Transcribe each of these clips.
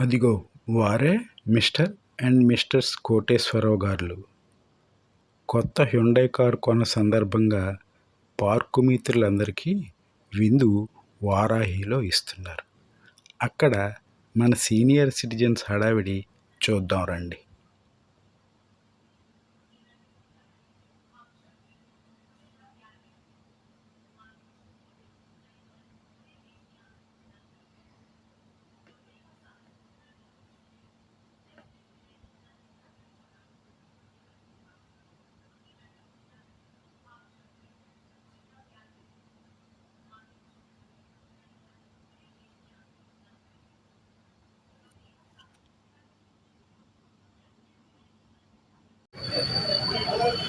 అదిగో వారే mister and misters Koteswararao గారు కొత్త హ్యుండై కారు కొన్న సందర్భంగా పార్కు మిత్రులందరికీ విందు వారాహిలో ఇస్తున్నారు. అక్కడ మన సీనియర్ సిటిజన్స్ హడావిడి చూద్దాం రండి.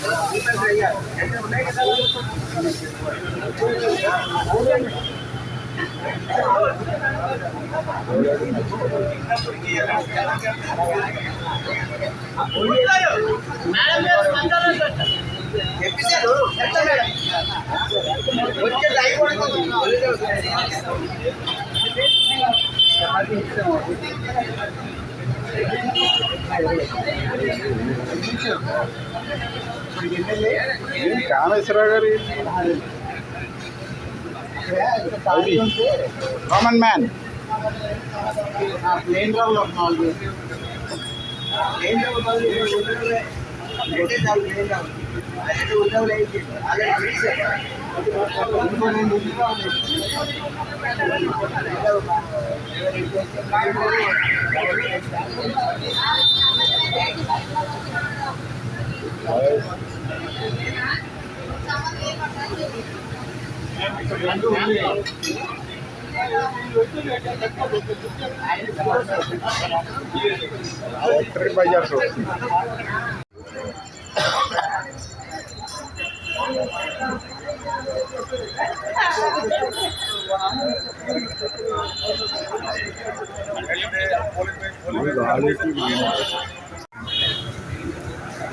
మేడం కామేశ్వరరావు గారు? Common man. ప్లేన్ రావులు ఒక నాలుగు. ప్లేన్ రావు ప్లేన్ రావు అదే ఉద్యోగులు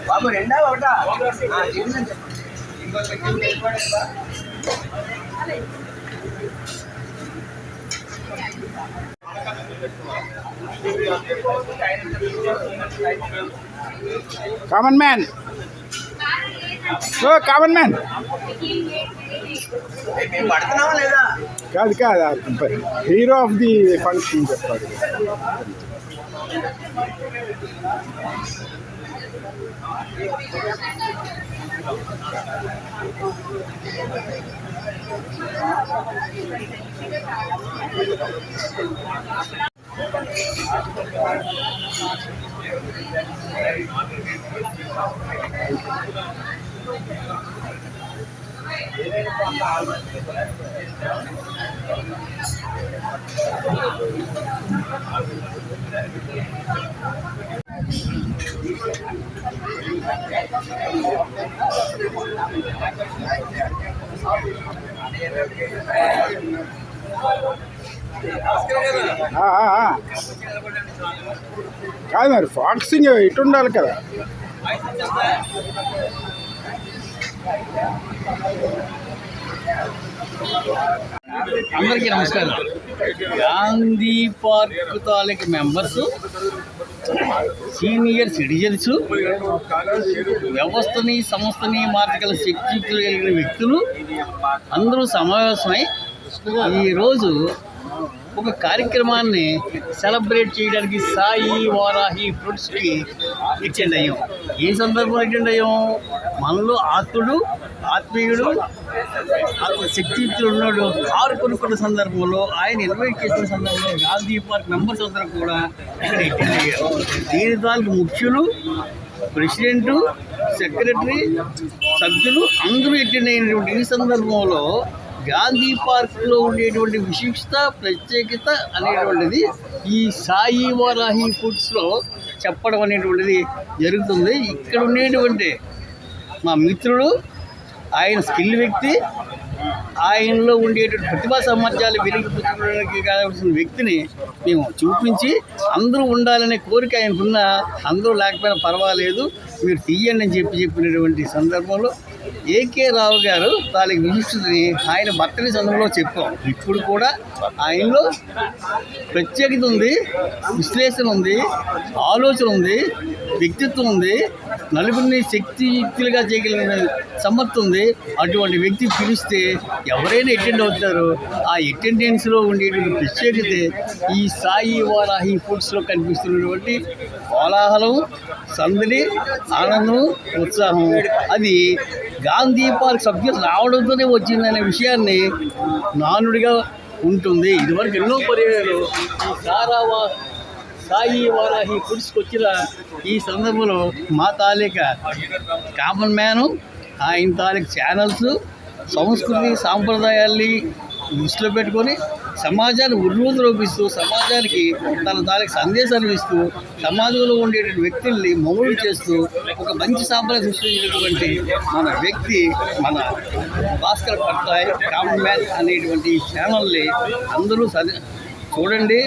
బాబు రెండా ఒకటా? కామన్ మ్యాన్ కామన్ మ్యాన్ పడుతున్నావా లేదా? కాదు కాదు హీరో ఆఫ్ ది ఫంక్షన్ చెప్పాలి ఆ, ఆ, ఆ. కాదు మరి ఫాక్సింగ్ ఇటు ఉండాలి కదా. అందరికీ నమస్కారం. గాంధీ పార్క్ తాలూకు మెంబర్స్ సీనియర్ సిటిజన్స్ వ్యవస్థని సంస్థని మార్చగల శక్తి కలిగిన వ్యక్తులు అందరూ సమావేశమై ఈరోజు ఒక కార్యక్రమాన్ని సెలబ్రేట్ చేయడానికి సాయి వారాహి ఫ్రూట్స్కి అటెండ్ అయ్యాం. ఏ సందర్భంలో అటెండ్ అయ్యాం? మనలో ఆత్ముడు ఆత్మీయుడు అతను శక్తియుక్తులు ఉన్నాడు. కారు కొనుక్కున్న సందర్భంలో ఆయన ఇన్వైట్ చేసిన సందర్భంలో గాంధీ పార్క్ మెంబర్స్ అందరూ కూడా ఇక్కడ అటెండ్ అయ్యారు దీని తాలూకు ముఖ్యులు ప్రెసిడెంట్ సెక్రటరీ సభ్యులు అందరూ అటెండ్ అయినటువంటి ఈ సందర్భంలో గాంధీ పార్క్లో ఉండేటువంటి విశిష్టత ప్రత్యేకత అనేటువంటిది ఈ సాయి వారాహి ఫుడ్స్లో చెప్పడం అనేటువంటిది జరుగుతుంది. ఇక్కడ ఉండేటువంటి మా మిత్రుడు ఆయన స్కిల్ వ్యక్తి ఆయనలో ఉండేటువంటి ప్రతిభా సామర్థ్యాలు వెలిగిపుచ్చడానికి కావాల్సిన వ్యక్తిని మేము చూపించి అందరూ ఉండాలనే కోరిక ఆయనకున్న అందరూ లేకపోయినా పర్వాలేదు మీరు తీయండి అని చెప్పి చెప్పినటువంటి సందర్భంలో ఏకే రావు గారు తాలూకు విశిష్టతని ఆయన భర్తని సందర్భంలో చెప్పాం. ఇప్పుడు కూడా ఆయనలో ప్రత్యేకత ఉంది విశ్లేషణ ఉంది ఆలోచన ఉంది వ్యక్తిత్వం ఉంది నలుగురిని శక్తియుక్తులుగా చేయగలిగిన సమర్థ ఉంది. అటువంటి వ్యక్తి పిలిస్తే ఎవరైనా అటెండ్ అవుతారు. ఆ అటెండెన్స్లో ఉండేటువంటి ప్రత్యేకత ఈ సాయి వారాహి ఫుడ్స్లో కనిపిస్తున్నటువంటి కోలాహలం సందడి ఆనందం ఉత్సాహం అది గాంధీ పార్క్ సభ్యులు రావడంతోనే వచ్చిందనే విషయాన్ని నానుడిగా ఉంటుంది. ఇదివరకు ఎన్నో పర్యాయాలు సారావా సాయి వారాహి పురుషుకొచ్చిన ఈ సందర్భంలో మా తాలూక కామన్ మ్యాను ఆయన తాలూకా ఛానల్స్ సంస్కృతి సాంప్రదాయాల్ని దృష్టిలో పెట్టుకొని సమాజాన్ని ఉర్రూతులోపిస్తూ సమాజానికి తన దానికి సందేశాలు ఇస్తూ సమాజంలో ఉండేటువంటి వ్యక్తుల్ని మౌలు చేస్తూ ఒక మంచి సాంప్రదాయం సృష్టించినటువంటి మన వ్యక్తి మన భాస్కర్ పట్టాయ్ కామన్ మ్యాన్ అనేటువంటి ఈ ఛానల్ని అందరూ చూడండి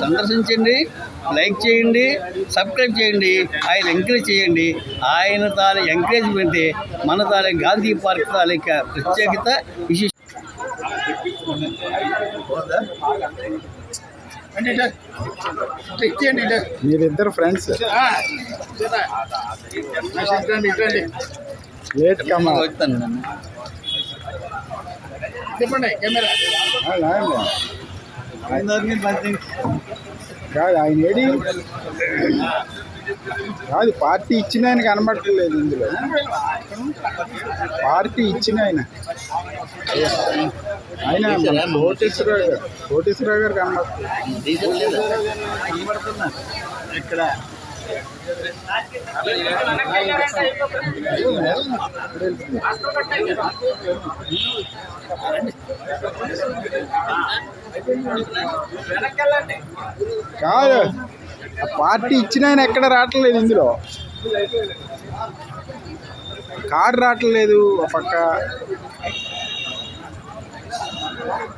సందర్శించండి లైక్ చేయండి సబ్స్క్రైబ్ చేయండి ఆయన ఎంకరేజ్ చేయండి. ఆయన తాను ఎంకరేజ్మెంటే మన తాలూ గాంధీ పార్క్ తాలూకా ప్రత్యేకత విశేష మీరిద్దరు ఫ్రెండ్స్ లేట్ కమ్మా చెప్పండి కెమెరా. కాదు ఆయన ఏడి? కాదు పార్టీ ఇచ్చిన ఆయన కనబడట్లేదు ఇందులో. పార్టీ ఇచ్చిన ఆయన. ఆయన కోటేశ్వరరావు గారు కోటేశ్వరరావు గారు కనబడుతుంది ఇక్కడ కాదు ఆ పార్టీ ఇచ్చిన ఆయన ఎక్కడ రావట్లేదు ఇందులో. కారు రావట్లేదు ఆ పక్క.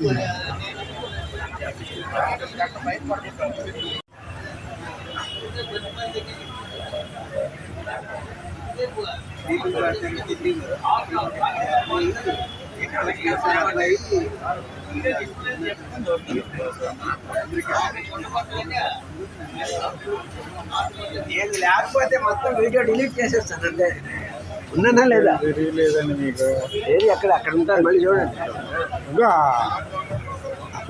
Yeah. నేను లేకపోతే మొత్తం వీడియో డిలీట్ చేసేస్తాను అంటే ఉన్నానా లేదా? లేదండి మీకు. ఏది అక్కడ అక్కడ ఉంటాను మళ్ళీ చూడండి. ఇదిగో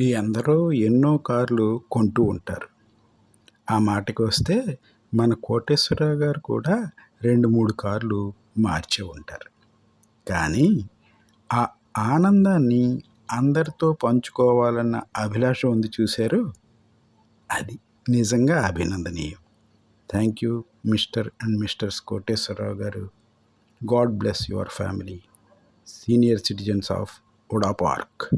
ఈ అందరూ ఎన్నో కార్లు కొంటూ ఉంటారు. ఆ మాటకి వస్తే మన కోటేశ్వరరావు గారు కూడా రెండు మూడు కార్లు మార్చి ఉంటారు. కానీ ఆ ఆనందాన్ని అందరితో పంచుకోవాలన్న అభిలాష ఉంది చూశారు? అది నిజంగా అభినందనీయం. Thank you mister and misters Koteswararao గారు. God bless your family. Senior citizens of Uda park.